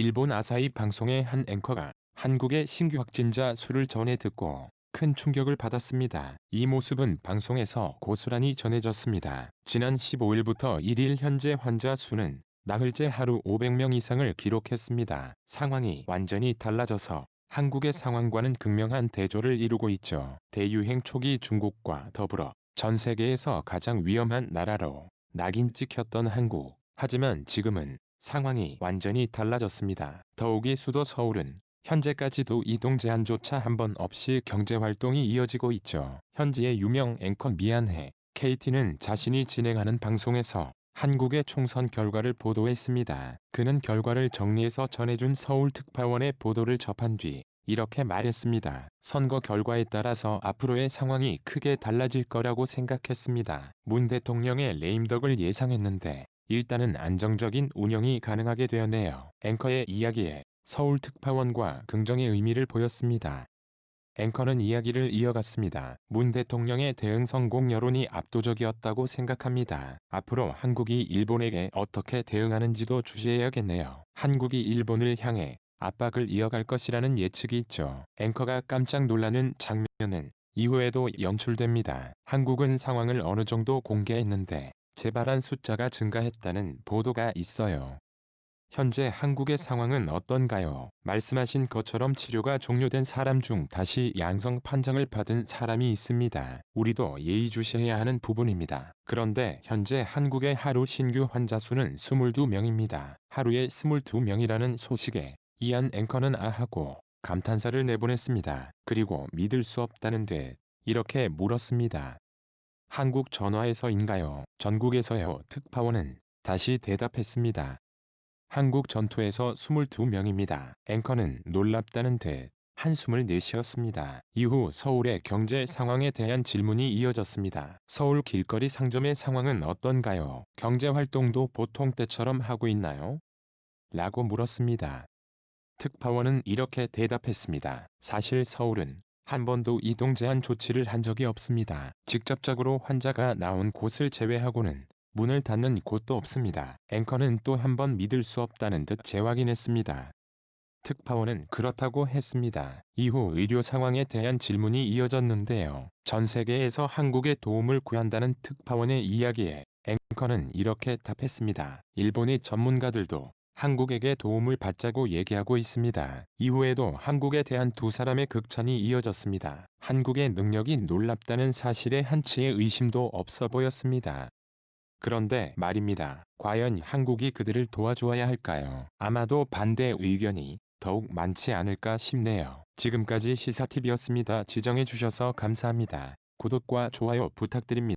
일본 아사히 방송의 한 앵커가 한국의 신규 확진자 수를 전해 듣고 큰 충격을 받았습니다. 이 모습은 방송에서 고스란히 전해졌습니다. 지난 15일부터 1일 현재 환자 수는 나흘째 하루 500명 이상을 기록했습니다. 상황이 완전히 달라져서 한국의 상황과는 극명한 대조를 이루고 있죠. 대유행 초기 중국과 더불어 전 세계에서 가장 위험한 나라로 낙인 찍혔던 한국. 하지만 지금은 상황이 완전히 달라졌습니다. 더욱이 수도 서울은 현재까지도 이동 제한조차 한 번 없이 경제활동이 이어지고 있죠. 현지의 유명 앵커 미안해 KT는 자신이 진행하는 방송에서 한국의 총선 결과를 보도했습니다. 그는 결과를 정리해서 전해준 서울특파원의 보도를 접한 뒤 이렇게 말했습니다. 선거 결과에 따라서 앞으로의 상황이 크게 달라질 거라고 생각했습니다. 문 대통령의 레임덕을 예상했는데 일단은 안정적인 운영이 가능하게 되었네요. 앵커의 이야기에 서울 특파원과 긍정의 의미를 보였습니다. 앵커는 이야기를 이어갔습니다. 문 대통령의 대응 성공 여론이 압도적이었다고 생각합니다. 앞으로 한국이 일본에게 어떻게 대응하는지도 주시해야겠네요. 한국이 일본을 향해 압박을 이어갈 것이라는 예측이 있죠. 앵커가 깜짝 놀라는 장면은 이후에도 연출됩니다. 한국은 상황을 어느 정도 공개했는데 재발한 숫자가 증가했다는 보도가 있어요. 현재 한국의 상황은 어떤가요? 말씀하신 것처럼 치료가 종료된 사람 중 다시 양성 판정을 받은 사람이 있습니다. 우리도 예의주시해야 하는 부분입니다. 그런데 현재 한국의 하루 신규 환자 수는 22명입니다. 하루에 22명이라는 소식에 이안 앵커는 아하고 감탄사를 내보냈습니다. 그리고 믿을 수 없다는 듯 이렇게 물었습니다. 한국 전화에서인가요? 전국에서요. 특파원은 다시 대답했습니다. 한국 전투에서 22명입니다. 앵커는 놀랍다는 듯 한숨을 내쉬었습니다. 이후 서울의 경제 상황에 대한 질문이 이어졌습니다. 서울 길거리 상점의 상황은 어떤가요? 경제 활동도 보통 때처럼 하고 있나요? 라고 물었습니다. 특파원은 이렇게 대답했습니다. 사실 서울은 한 번도 이동 제한 조치를 한 적이 없습니다. 직접적으로 환자가 나온 곳을 제외하고는 문을 닫는 곳도 없습니다. 앵커는 또 한 번 믿을 수 없다는 듯 재확인했습니다. 특파원은 그렇다고 했습니다. 이후 의료 상황에 대한 질문이 이어졌는데요. 전 세계에서 한국의 도움을 구한다는 특파원의 이야기에 앵커는 이렇게 답했습니다. 일본의 전문가들도 한국에게 도움을 받자고 얘기하고 있습니다. 이후에도 한국에 대한 두 사람의 극찬이 이어졌습니다. 한국의 능력이 놀랍다는 사실에 한치의 의심도 없어 보였습니다. 그런데 말입니다. 과연 한국이 그들을 도와주어야 할까요? 아마도 반대 의견이 더욱 많지 않을까 싶네요. 지금까지 시사TV였습니다. 지정해주셔서 감사합니다. 구독과 좋아요 부탁드립니다.